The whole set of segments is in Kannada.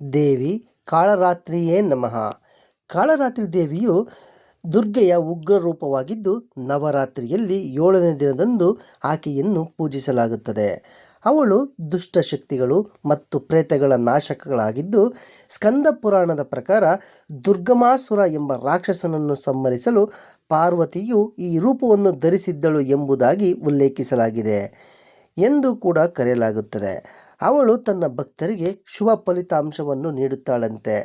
ದೇವಿ ಕಾಳರಾತ್ರಿಯೇ ನಮಃ. ಕಾಳರಾತ್ರಿ ದೇವಿಯು ದುರ್ಗೆಯ ಉಗ್ರ ರೂಪವಾಗಿದ್ದು ನವರಾತ್ರಿಯಲ್ಲಿ ಏಳನೇ ದಿನದಂದು ಆಕೆಯನ್ನು ಪೂಜಿಸಲಾಗುತ್ತದೆ. ಅವಳು ದುಷ್ಟಶಕ್ತಿಗಳು ಮತ್ತು ಪ್ರೇತಗಳ ನಾಶಕಗಳಾಗಿದ್ದು ಸ್ಕಂದ ಪುರಾಣದ ಪ್ರಕಾರ ದುರ್ಗಮಾಸುರ ಎಂಬ ರಾಕ್ಷಸನನ್ನು ಸಂಹರಿಸಲು ಪಾರ್ವತಿಯು ಈ ರೂಪವನ್ನು ಧರಿಸಿದ್ದಳು ಎಂಬುದಾಗಿ ಉಲ್ಲೇಖಿಸಲಾಗಿದೆ ಎಂದು ಕೂಡ ಕರೆಯಲಾಗುತ್ತದೆ. ಅವಳು ತನ್ನ ಭಕ್ತರಿಗೆ ಶುಭ ಫಲಿತಾಂಶವನ್ನು ನೀಡುತ್ತಾಳಂತೆ.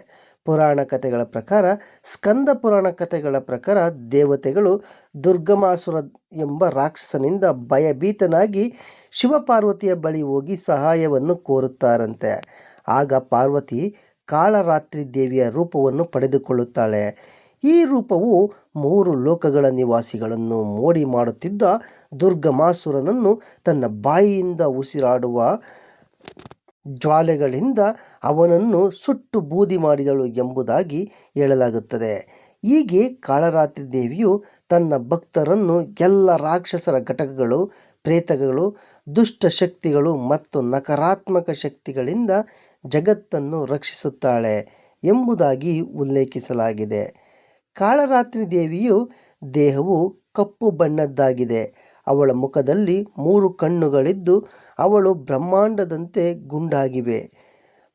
ಪುರಾಣ ಕಥೆಗಳ ಪ್ರಕಾರ, ಸ್ಕಂದ ಪುರಾಣ ಕಥೆಗಳ ಪ್ರಕಾರ ದೇವತೆಗಳು ದುರ್ಗಮಾಸುರ ಎಂಬ ರಾಕ್ಷಸನಿಂದ ಭಯಭೀತನಾಗಿ ಶಿವಪಾರ್ವತಿಯ ಬಳಿ ಹೋಗಿ ಸಹಾಯವನ್ನು ಕೋರುತ್ತಾರಂತೆ. ಆಗ ಪಾರ್ವತಿ ಕಾಳರಾತ್ರಿ ದೇವಿಯ ರೂಪವನ್ನು ಪಡೆದುಕೊಳ್ಳುತ್ತಾಳೆ. ಈ ರೂಪವು ಮೂರು ಲೋಕಗಳ ನಿವಾಸಿಗಳನ್ನು ಮೋಡಿ ಮಾಡುತ್ತಿದ್ದ ದುರ್ಗಮಾಸುರನನ್ನು ತನ್ನ ಬಾಯಿಯಿಂದ ಉಸಿರಾಡುವ ಜ್ವಾಲೆಗಳಿಂದ ಅವನನ್ನು ಸುಟ್ಟು ಬೂದಿ ಮಾಡಿದಳು ಎಂಬುದಾಗಿ ಹೇಳಲಾಗುತ್ತದೆ. ಹೀಗೆ ಕಾಳರಾತ್ರಿ ದೇವಿಯು ತನ್ನ ಭಕ್ತರನ್ನು ಎಲ್ಲ ರಾಕ್ಷಸರ ಘಟಕಗಳು, ಪ್ರೇತಗಳು, ದುಷ್ಟ ಶಕ್ತಿಗಳು ಮತ್ತು ನಕಾರಾತ್ಮಕ ಶಕ್ತಿಗಳಿಂದ ಜಗತ್ತನ್ನು ರಕ್ಷಿಸುತ್ತಾಳೆ ಎಂಬುದಾಗಿ ಉಲ್ಲೇಖಿಸಲಾಗಿದೆ. ಕಾಳರಾತ್ರಿ ದೇವಿಯು ದೇಹವು ಕಪ್ಪು ಬಣ್ಣದ್ದಾಗಿದೆ. ಅವಳ ಮುಖದಲ್ಲಿ ಮೂರು ಕಣ್ಣುಗಳಿದ್ದು ಅವಳು ಬ್ರಹ್ಮಾಂಡದಂತೆ ಗುಂಡಾಗಿವೆ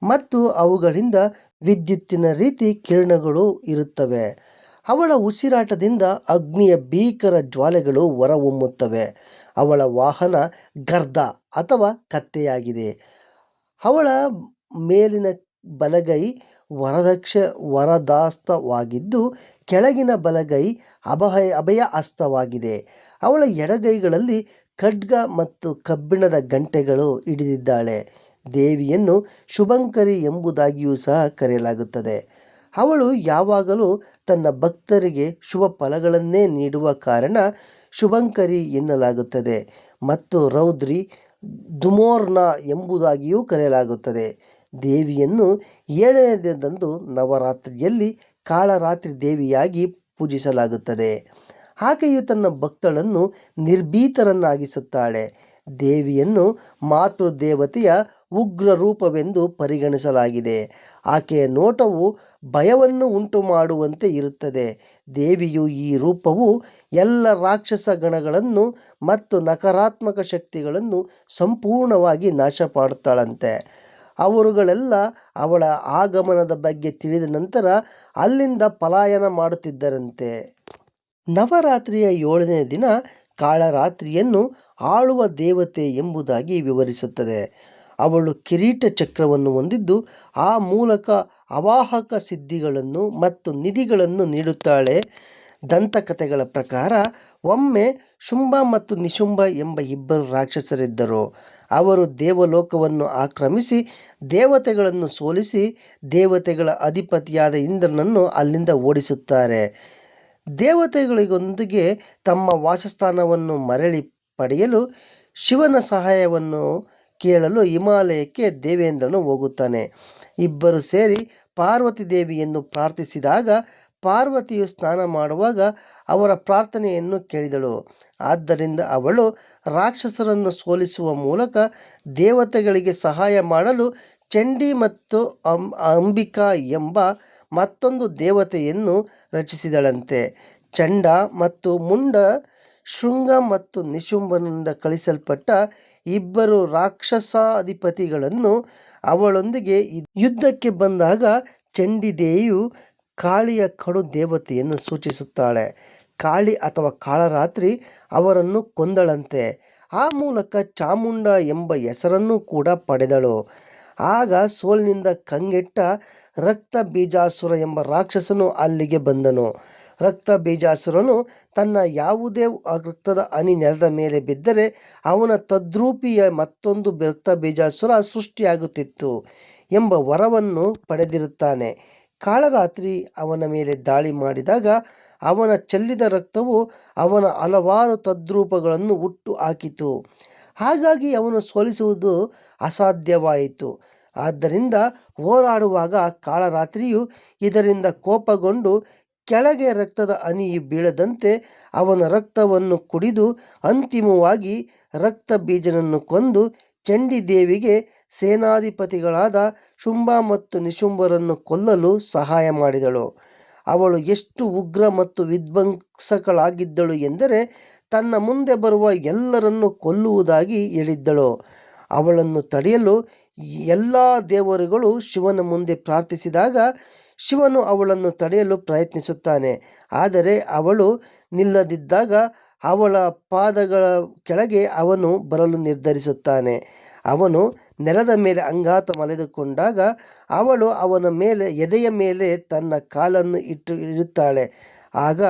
ಮತ್ತು ಅವುಗಳಿಂದ ವಿದ್ಯುತ್ತಿನ ರೀತಿ ಕಿರಣಗಳು ಇರುತ್ತವೆ. ಅವಳ ಉಸಿರಾಟದಿಂದ ಅಗ್ನಿಯ ಭೀಕರ ಜ್ವಾಲೆಗಳು ಹೊರಹೊಮ್ಮುತ್ತವೆ. ಅವಳ ವಾಹನ ಗರ್ದ ಅಥವಾ ಕತ್ತೆಯಾಗಿದೆ. ಅವಳ ಮೇಲಿನ ಬಲಗೈ ವರದಕ್ಷ ವರದಾಸ್ತವಾಗಿದ್ದು ಕೆಳಗಿನ ಬಲಗೈ ಅಭಯ ಅಭಯ ಅಸ್ತವಾಗಿದೆ ಅವಳ ಎಡಗೈಗಳಲ್ಲಿ ಖಡ್ಗ ಮತ್ತು ಕಬ್ಬಿಣದ ಗಂಟೆಗಳು ಹಿಡಿದಿದ್ದಾಳೆ. ದೇವಿಯನ್ನು ಶುಭಂಕರಿ ಎಂಬುದಾಗಿಯೂ ಸಹ ಕರೆಯಲಾಗುತ್ತದೆ. ಅವಳು ಯಾವಾಗಲೂ ತನ್ನ ಭಕ್ತರಿಗೆ ಶುಭ ಫಲಗಳನ್ನೇ ನೀಡುವ ಕಾರಣ ಶುಭಂಕರಿ ಎನ್ನಲಾಗುತ್ತದೆ ಮತ್ತು ರೌದ್ರಿ ದುಮೋರ್ನ ಎಂಬುದಾಗಿಯೂ ಕರೆಯಲಾಗುತ್ತದೆ. ದೇವಿಯನ್ನು ಏಳನೇ ದಿನದಂದು ನವರಾತ್ರಿಯಲ್ಲಿ ಕಾಳರಾತ್ರಿ ದೇವಿಯಾಗಿ ಪೂಜಿಸಲಾಗುತ್ತದೆ. ಆಕೆಯು ತನ್ನ ಭಕ್ತಳನ್ನು ನಿರ್ಭೀತರನ್ನಾಗಿಸುತ್ತಾಳೆ. ದೇವಿಯನ್ನು ಮಾತೃ ದೇವತೆಯ ಉಗ್ರ ರೂಪವೆಂದು ಪರಿಗಣಿಸಲಾಗಿದೆ. ಆಕೆಯ ನೋಟವು ಭಯವನ್ನು ಉಂಟು ಮಾಡುವಂತೆ ಇರುತ್ತದೆ. ದೇವಿಯು ಈ ರೂಪವು ಎಲ್ಲ ರಾಕ್ಷಸ ಗಣಗಳನ್ನು ಮತ್ತು ನಕಾರಾತ್ಮಕ ಶಕ್ತಿಗಳನ್ನು ಸಂಪೂರ್ಣವಾಗಿ ನಾಶ ಮಾಡುತ್ತಾಳಂತೆ ಅವರುಗಳೆಲ್ಲ ಅವಳ ಆಗಮನದ ಬಗ್ಗೆ ತಿಳಿದ ನಂತರ ಅಲ್ಲಿಂದ ಪಲಾಯನ ಮಾಡುತ್ತಿದ್ದರಂತೆ. ನವರಾತ್ರಿಯ ಏಳನೇ ದಿನ ಕಾಳರಾತ್ರಿಯನ್ನು ಆಳುವ ದೇವತೆ ಎಂಬುದಾಗಿ ವಿವರಿಸುತ್ತದೆ. ಅವಳು ಕಿರೀಟ ಚಕ್ರವನ್ನು ಹೊಂದಿದ್ದು ಆ ಮೂಲಕ ಅವಾಹಕ ಸಿದ್ಧಿಗಳನ್ನು ಮತ್ತು ನಿಧಿಗಳನ್ನು ನೀಡುತ್ತಾಳೆ. ದಂತಕಥೆಗಳ ಪ್ರಕಾರ ಒಮ್ಮೆ ಶುಂಭ ಮತ್ತು ನಿಶುಂಭ ಎಂಬ ಇಬ್ಬರು ರಾಕ್ಷಸರಿದ್ದರು. ಅವರು ದೇವಲೋಕವನ್ನು ಆಕ್ರಮಿಸಿ, ದೇವತೆಗಳನ್ನು ಸೋಲಿಸಿ, ದೇವತೆಗಳ ಅಧಿಪತಿಯಾದ ಇಂದ್ರನನ್ನು ಅಲ್ಲಿಂದ ಓಡಿಸುತ್ತಾರೆ. ದೇವತೆಗಳಿಗೊಂದಿಗೆ ತಮ್ಮ ವಾಸಸ್ಥಾನವನ್ನು ಮರಳಿ ಪಡೆಯಲು ಶಿವನ ಸಹಾಯವನ್ನು ಕೇಳಲು ಹಿಮಾಲಯಕ್ಕೆ ದೇವೇಂದ್ರನು ಹೋಗುತ್ತಾನೆ. ಇಬ್ಬರು ಸೇರಿ ಪಾರ್ವತಿ ದೇವಿಯನ್ನು ಪ್ರಾರ್ಥಿಸಿದಾಗ ಪಾರ್ವತಿಯು ಸ್ನಾನ ಮಾಡುವಾಗ ಅವರ ಪ್ರಾರ್ಥನೆಯನ್ನು ಕೇಳಿದಳು. ಆದ್ದರಿಂದ ಅವಳು ರಾಕ್ಷಸರನ್ನು ಸೋಲಿಸುವ ಮೂಲಕ ದೇವತೆಗಳಿಗೆ ಸಹಾಯ ಮಾಡಲು ಚಂಡಿ ಮತ್ತು ಅಂಬಿಕಾ ಎಂಬ ಮತ್ತೊಂದು ದೇವತೆಯನ್ನು ರಚಿಸಿದಳಂತೆ. ಚಂಡ ಮತ್ತು ಮುಂಡ, ಶೃಂಗ ಮತ್ತು ನಿಶುಂಬನಿಂದ ಕಳಿಸಲ್ಪಟ್ಟ ಇಬ್ಬರು ರಾಕ್ಷಸಾಧಿಪತಿಗಳನ್ನು ಅವಳೊಂದಿಗೆ ಯುದ್ಧಕ್ಕೆ ಬಂದಾಗ ಚಂಡಿದೇವಿಯು ಕಾಳಿಯ ಕಡು ದೇವತೆಯನ್ನು ಸೂಚಿಸುತ್ತಾಳೆ. ಕಾಳಿ ಅಥವಾ ಕಾಳರಾತ್ರಿ ಅವರನ್ನು ಕೊಂದಳಂತೆ. ಆ ಮೂಲಕ ಚಾಮುಂಡ ಎಂಬ ಹೆಸರನ್ನು ಕೂಡ ಪಡೆದಳು. ಆಗ ಸೋಲಿನಿಂದ ಕಂಗೆಟ್ಟ ರಕ್ತ ಬೀಜಾಸುರ ಎಂಬ ರಾಕ್ಷಸನು ಅಲ್ಲಿಗೆ ಬಂದನು. ರಕ್ತ ಬೀಜಾಸುರನು ತನ್ನ ಯಾವುದೇ ರಕ್ತದ ಅನಿ ನೆಲದ ಮೇಲೆ ಬಿದ್ದರೆ ಅವನ ತದ್ರೂಪಿಯ ಮತ್ತೊಂದು ರಕ್ತ ಬೀಜಾಸುರ ಸೃಷ್ಟಿಯಾಗುತ್ತಿತ್ತು ಎಂಬ ವರವನ್ನು ಪಡೆದಿರುತ್ತಾನೆ. ಕಾಳರಾತ್ರಿ ಅವನ ಮೇಲೆ ದಾಳಿ ಮಾಡಿದಾಗ ಅವನ ಚೆಲ್ಲಿದ ರಕ್ತವು ಅವನ ಹಲವಾರು ತದ್ರೂಪಗಳನ್ನು ಹುಟ್ಟು ಹಾಕಿತು. ಹಾಗಾಗಿ ಅವನು ಸೋಲಿಸುವುದು ಅಸಾಧ್ಯವಾಯಿತು. ಆದ್ದರಿಂದ ಹೋರಾಡುವಾಗ ಕಾಳರಾತ್ರಿಯು ಇದರಿಂದ ಕೋಪಗೊಂಡು ಕೆಳಗೆ ರಕ್ತದ ಅನಿ ಬೀಳದಂತೆ ಅವನ ರಕ್ತವನ್ನು ಕುಡಿದು ಅಂತಿಮವಾಗಿ ರಕ್ತ ಬೀಜನನ್ನು ಕೊಂದು ಚಂಡಿ ದೇವಿಗೆ ಸೇನಾಧಿಪತಿಗಳಾದ ಶುಂಭ ಮತ್ತು ನಿಶುಂಭರನ್ನು ಕೊಲ್ಲಲು ಸಹಾಯ ಮಾಡಿದಳು. ಅವಳು ಎಷ್ಟು ಉಗ್ರ ಮತ್ತು ವಿಧ್ವಂಸಕಳಾಗಿದ್ದಳು ಎಂದರೆ ತನ್ನ ಮುಂದೆ ಬರುವ ಎಲ್ಲರನ್ನು ಕೊಲ್ಲುವುದಾಗಿ ಹೇಳಿದ್ದಳು. ಅವಳನ್ನು ತಡೆಯಲು ಎಲ್ಲ ದೇವರುಗಳು ಶಿವನ ಮುಂದೆ ಪ್ರಾರ್ಥಿಸಿದಾಗ ಶಿವನು ಅವಳನ್ನು ತಡೆಯಲು ಪ್ರಯತ್ನಿಸುತ್ತಾನೆ. ಆದರೆ ಅವಳು ನಿಲ್ಲದಿದ್ದಾಗ ಅವಳ ಪಾದಗಳ ಕೆಳಗೆ ಅವನು ಬರಲು ನಿರ್ಧರಿಸುತ್ತಾನೆ. ಅವನು ನೆಲದ ಮೇಲೆ ಅಂಗಾತ ಮಲೆದುಕೊಂಡಾಗ ಅವಳು ಅವನ ಮೇಲೆ ಎದೆಯ ಮೇಲೆ ತನ್ನ ಕಾಲನ್ನು ಇಟ್ಟು ಇಡುತ್ತಾಳೆ. ಆಗ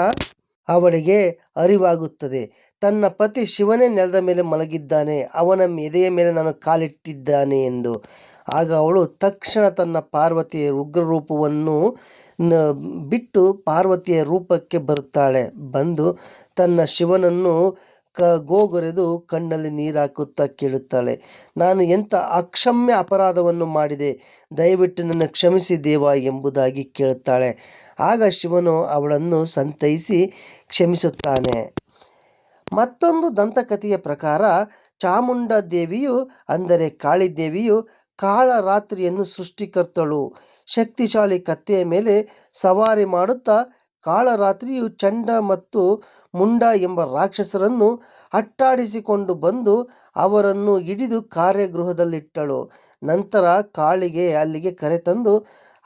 ಅವಳಿಗೆ ಅರಿವಾಗುತ್ತದೆ. ತನ್ನ ಪತಿ ಶಿವನೇ ನೆಲದ ಮೇಲೆ ಮಲಗಿದ್ದಾನೆ. ಅವನ ಎದೆಯ ಮೇಲೆ ನಾನು ಕಾಲಿಟ್ಟಿದ್ದಾನೆ ಎಂದು. ಆಗ ಅವಳು ತಕ್ಷಣ ತನ್ನ ಪಾರ್ವತಿಯ ಉಗ್ರ ರೂಪವನ್ನು ಬಿಟ್ಟು ಪಾರ್ವತಿಯ ರೂಪಕ್ಕೆ ಬರುತ್ತಾಳೆ. ಬಂದು ತನ್ನ ಶಿವನನ್ನು ಕ ಗೋಗೊರೆದು ಕಣ್ಣಲ್ಲಿ ನೀರು ಹಾಕುತ್ತಾ ಕೇಳುತ್ತಾಳೆ. ನಾನು ಎಂಥ ಅಕ್ಷಮ್ಯ ಅಪರಾಧವನ್ನು ಮಾಡಿದೆ? ದಯವಿಟ್ಟು ನನ್ನ ಕ್ಷಮಿಸಿ ದೇವ ಎಂಬುದಾಗಿ ಕೇಳುತ್ತಾಳೆ. ಆಗ ಶಿವನು ಅವಳನ್ನು ಸಂತೈಸಿ ಕ್ಷಮಿಸುತ್ತಾನೆ. ಮತ್ತೊಂದು ದಂತಕಥೆಯ ಪ್ರಕಾರ ಚಾಮುಂಡ ದೇವಿಯು, ಅಂದರೆ ಕಾಳಿದೇವಿಯು ಕಾಳ ರಾತ್ರಿಯನ್ನು ಸೃಷ್ಟಿಕರ್ತಳು. ಶಕ್ತಿಶಾಲಿ ಕತ್ತೆಯ ಮೇಲೆ ಸವಾರಿ ಮಾಡುತ್ತಾ ಕಾಳರಾತ್ರಿಯು ಚಂಡ ಮತ್ತು ಮುಂಡ ಎಂಬ ರಾಕ್ಷಸರನ್ನು ಅಟ್ಟಾಡಿಸಿಕೊಂಡು ಬಂದು ಅವರನ್ನು ಹಿಡಿದು ಕಾರ್ಯಗೃಹದಲ್ಲಿಟ್ಟಳು. ನಂತರ ಕಾಳಿಗೆ ಅಲ್ಲಿಗೆ ಕರೆತಂದು,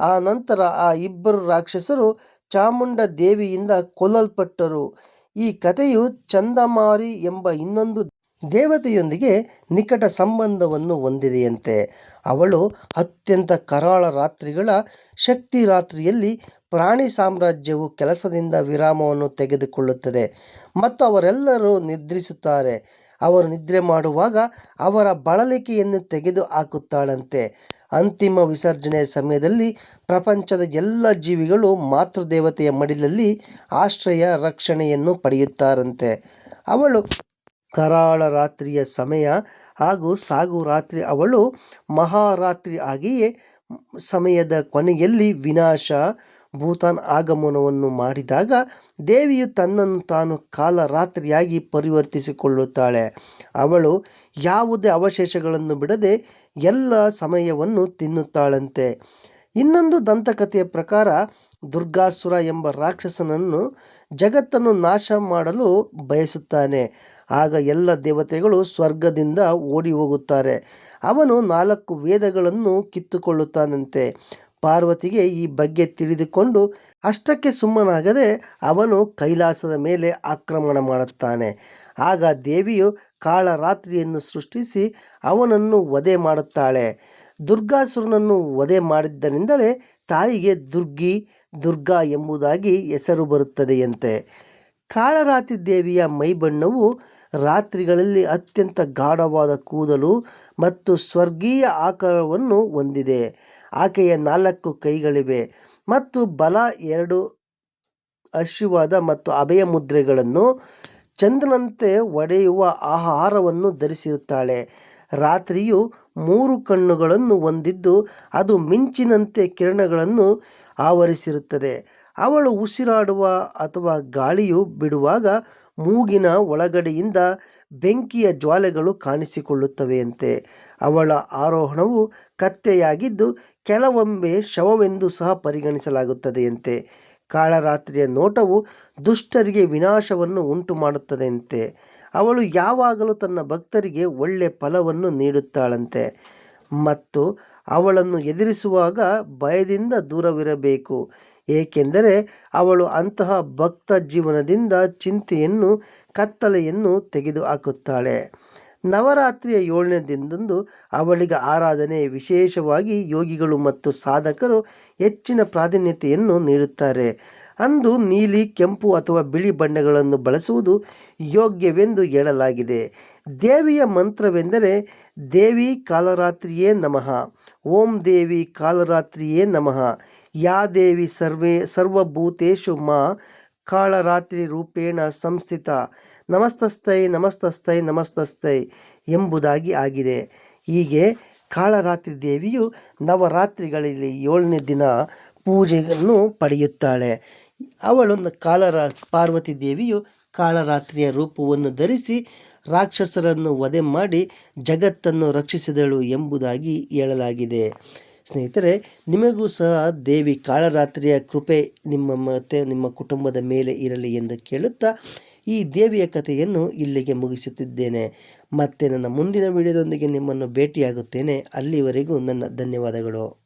ಆ ನಂತರ ಆ ಇಬ್ಬರು ರಾಕ್ಷಸರು ಚಾಮುಂಡ ದೇವಿಯಿಂದ ಕೊಲ್ಲಲ್ಪಟ್ಟರು. ಈ ಕಥೆಯು ಚಂದಮಾರಿ ಎಂಬ ಇನ್ನೊಂದು ದೇವತೆಯೊಂದಿಗೆ ನಿಕಟ ಸಂಬಂಧವನ್ನು ಹೊಂದಿದೆಯಂತೆ. ಅವಳು ಅತ್ಯಂತ ಕರಾಳ ರಾತ್ರಿಗಳ ಶಕ್ತಿ ರಾತ್ರಿಯಲ್ಲಿ ಪ್ರಾಣಿ ಸಾಮ್ರಾಜ್ಯವು ಕೆಲಸದಿಂದ ವಿರಾಮವನ್ನು ತೆಗೆದುಕೊಳ್ಳುತ್ತದೆ ಮತ್ತು ಅವರೆಲ್ಲರೂ ನಿದ್ರಿಸುತ್ತಾರೆ. ಅವರು ನಿದ್ರೆ ಮಾಡುವಾಗ ಅವರ ಬಳಲಿಕೆಯನ್ನು ತೆಗೆದು ಹಾಕುತ್ತಾಳಂತೆ. ಅಂತಿಮ ವಿಸರ್ಜನೆಯ ಸಮಯದಲ್ಲಿ ಪ್ರಪಂಚದ ಎಲ್ಲ ಜೀವಿಗಳು ಮಾತೃದೇವತೆಯ ಮಡಿಲಲ್ಲಿ ಆಶ್ರಯ ರಕ್ಷಣೆಯನ್ನು ಪಡೆಯುತ್ತಾರಂತೆ. ಅವಳು ಕರಾಳ ರಾತ್ರಿಯ ಸಮಯ ಹಾಗೂ ಸಾಗು ರಾತ್ರಿ ಅವಳು ಮಹಾರಾತ್ರಿ ಆಗಿಯೇ ಸಮಯದ ಕೊನೆಯಲ್ಲಿ ವಿನಾಶ ಭೂತಾನ್ ಆಗಮನವನ್ನು ಮಾಡಿದಾಗ ದೇವಿಯು ತನ್ನನ್ನು ತಾನು ಕಾಲ ರಾತ್ರಿಯಾಗಿ ಪರಿವರ್ತಿಸಿಕೊಳ್ಳುತ್ತಾಳೆ. ಅವಳು ಯಾವುದೇ ಅವಶೇಷಗಳನ್ನು ಬಿಡದೆ ಎಲ್ಲ ಸಮಯವನ್ನು ತಿನ್ನುತ್ತಾಳಂತೆ. ಇನ್ನೊಂದು ದಂತಕಥೆಯ ಪ್ರಕಾರ ದುರ್ಗಾಸುರ ಎಂಬ ರಾಕ್ಷಸನನ್ನು ಜಗತ್ತನ್ನು ನಾಶ ಮಾಡಲು ಬಯಸುತ್ತಾನೆ. ಆಗ ಎಲ್ಲ ದೇವತೆಗಳು ಸ್ವರ್ಗದಿಂದ ಓಡಿ ಹೋಗುತ್ತಾರೆ ಅವನು ನಾಲ್ಕು ವೇದಗಳನ್ನು ಕಿತ್ತುಕೊಳ್ಳುತ್ತಾನಂತೆ. ಪಾರ್ವತಿಗೆ ಈ ಬಗ್ಗೆ ತಿಳಿದುಕೊಂಡು ಅಷ್ಟಕ್ಕೆ ಸುಮ್ಮನಾಗದೆ ಅವನು ಕೈಲಾಸದ ಮೇಲೆ ಆಕ್ರಮಣ ಮಾಡುತ್ತಾನೆ. ಆಗ ದೇವಿಯು ಕಾಳರಾತ್ರಿಯನ್ನು ಸೃಷ್ಟಿಸಿ ಅವನನ್ನು ವಧೆ ಮಾಡುತ್ತಾಳೆ. ದುರ್ಗಾಸುರನನ್ನು ವಧೆ ಮಾಡಿದ್ದರಿಂದಲೇ ತಾಯಿಗೆ ದುರ್ಗಿ, ದುರ್ಗಾ ಎಂಬುದಾಗಿ ಹೆಸರು ಬರುತ್ತದೆಯಂತೆ. ಕಾಳರಾತ್ರಿ ದೇವಿಯ ಮೈಬಣ್ಣವು ರಾತ್ರಿಗಳಲ್ಲಿ ಅತ್ಯಂತ ಗಾಢವಾದ ಕೂದಲು ಮತ್ತು ಸ್ವರ್ಗೀಯ ಆಕಾರವನ್ನು ಹೊಂದಿದೆ. ಆಕೆಯ ನಾಲ್ಕು ಕೈಗಳಿವೆ ಮತ್ತು ಬಲ ಎರಡು ಆಶೀರ್ವಾದ ಮತ್ತು ಅಭಯ ಮುದ್ರೆಗಳನ್ನು ಚಂದ್ರನಂತೆ ಒಡೆಯುವ ಆಹಾರವನ್ನು ಧರಿಸಿರುತ್ತಾಳೆ. ರಾತ್ರಿಯು ಮೂರು ಕಣ್ಣುಗಳನ್ನು ಹೊಂದಿದ್ದು ಅದು ಮಿಂಚಿನಂತೆ ಕಿರಣಗಳನ್ನು ಆವರಿಸಿರುತ್ತದೆ. ಅವಳು ಉಸಿರಾಡುವ ಅಥವಾ ಗಾಳಿಯು ಬಿಡುವಾಗ ಮೂಗಿನ ಒಳಗಡೆಯಿಂದ ಬೆಂಕಿಯ ಜ್ವಾಲೆಗಳು ಕಾಣಿಸಿಕೊಳ್ಳುತ್ತವೆಯಂತೆ. ಅವಳ ಆರೋಹಣವು ಕತ್ತೆಯಾಗಿದ್ದು ಕೆಲವೊಮ್ಮೆ ಶವವೆಂದು ಸಹ ಪರಿಗಣಿಸಲಾಗುತ್ತದೆಯಂತೆ. ಕಾಳರಾತ್ರಿಯ ನೋಟವು ದುಷ್ಟರಿಗೆ ವಿನಾಶವನ್ನು ಉಂಟು ಮಾಡುತ್ತದೆಂತೆ ಅವಳು ಯಾವಾಗಲೂ ತನ್ನ ಭಕ್ತರಿಗೆ ಒಳ್ಳೆ ಫಲವನ್ನು ನೀಡುತ್ತಾಳಂತೆ. ಮತ್ತು ಅವಳನ್ನು ಎದುರಿಸುವಾಗ ಭಯದಿಂದ ದೂರವಿರಬೇಕು. ಏಕೆಂದರೆ ಅವಳು ಅಂತಹ ಭಕ್ತ ಜೀವನದಿಂದ ಚಿಂತೆಯನ್ನು, ಕತ್ತಲೆಯನ್ನು ತೆಗೆದುಹಾಕುತ್ತಾಳೆ. ನವರಾತ್ರಿಯ ಏಳನೇ ದಿನದಂದು ಅವಳಿಗೆ ಆರಾಧನೆ ವಿಶೇಷವಾಗಿ ಯೋಗಿಗಳು ಮತ್ತು ಸಾಧಕರು ಹೆಚ್ಚಿನ ಪ್ರಾಧಾನ್ಯತೆಯನ್ನು ನೀಡುತ್ತಾರೆ. ಅಂದು ನೀಲಿ, ಕೆಂಪು ಅಥವಾ ಬಿಳಿ ಬಣ್ಣಗಳನ್ನು ಬಳಸುವುದು ಯೋಗ್ಯವೆಂದು ಹೇಳಲಾಗಿದೆ. ದೇವಿಯ ಮಂತ್ರವೆಂದರೆ ದೇವಿ ಕಾಲರಾತ್ರಿಯೇ ನಮಃ, ಓಂ ದೇವಿ ಕಾಲರಾತ್ರಿಯೇ ನಮಃ, ಯಾ ದೇವಿ ಸರ್ವೇ ಸರ್ವಭೂತೇಶು ಮಾ ಕಾಳರಾತ್ರಿ ರೂಪೇಣ ಸಂಸ್ಥಿತ. ನಮಸ್ತಸ್ಥೈ ನಮಸ್ತಸ್ಥೈ ನಮಸ್ತಸ್ಥೈ ಎಂಬುದಾಗಿ ಆಗಿದೆ. ಹೀಗೆ ಕಾಳರಾತ್ರಿ ದೇವಿಯು ನವರಾತ್ರಿಗಳಲ್ಲಿ ಏಳನೇ ದಿನ ಪೂಜೆಯನ್ನು ಪಡೆಯುತ್ತಾಳೆ. ಅವಳು ಕಾಳರ ಪಾರ್ವತಿ ದೇವಿಯು ಕಾಳರಾತ್ರಿಯ ರೂಪವನ್ನು ಧರಿಸಿ ರಾಕ್ಷಸರನ್ನು ವಧೆ ಮಾಡಿ ಜಗತ್ತನ್ನು ರಕ್ಷಿಸಿದಳು ಎಂಬುದಾಗಿ ಹೇಳಲಾಗಿದೆ. ಸ್ನೇಹಿತರೆ, ನಿಮಗೂ ಸಹ ದೇವಿ ಕಾಳರಾತ್ರಿಯ ಕೃಪೆ ನಿಮ್ಮ ಮತ್ತೆ ನಿಮ್ಮ ಕುಟುಂಬದ ಮೇಲೆ ಇರಲಿ ಎಂದು ಕೇಳುತ್ತಾ ಈ ದೇವಿಯ ಕಥೆಯನ್ನು ಇಲ್ಲಿಗೆ ಮುಗಿಸುತ್ತಿದ್ದೇನೆ. ಮತ್ತೆ ನನ್ನ ಮುಂದಿನ ವಿಡಿಯೋದೊಂದಿಗೆ ನಿಮ್ಮನ್ನು ಭೇಟಿಯಾಗುತ್ತೇನೆ. ಅಲ್ಲಿವರೆಗೂ ನನ್ನ ಧನ್ಯವಾದಗಳು.